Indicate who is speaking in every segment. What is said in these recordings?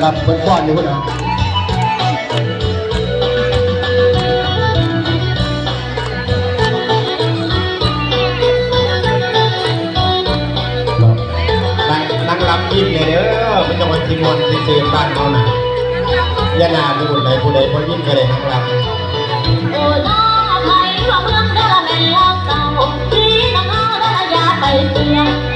Speaker 1: นะครับบนก้อนอยู่บนนั่งรับยิ้มเลยเด้อเป็นจะมัน
Speaker 2: ทิมอนซียนบ้า
Speaker 3: น
Speaker 2: เขาหนะยานาดูบุญใดผู้ใดพอยิ้มก็ได้นั่งรับเสียา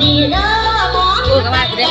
Speaker 2: พูดกันมากูเด้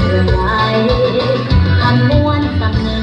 Speaker 2: เมือไรคำนวณคำนึง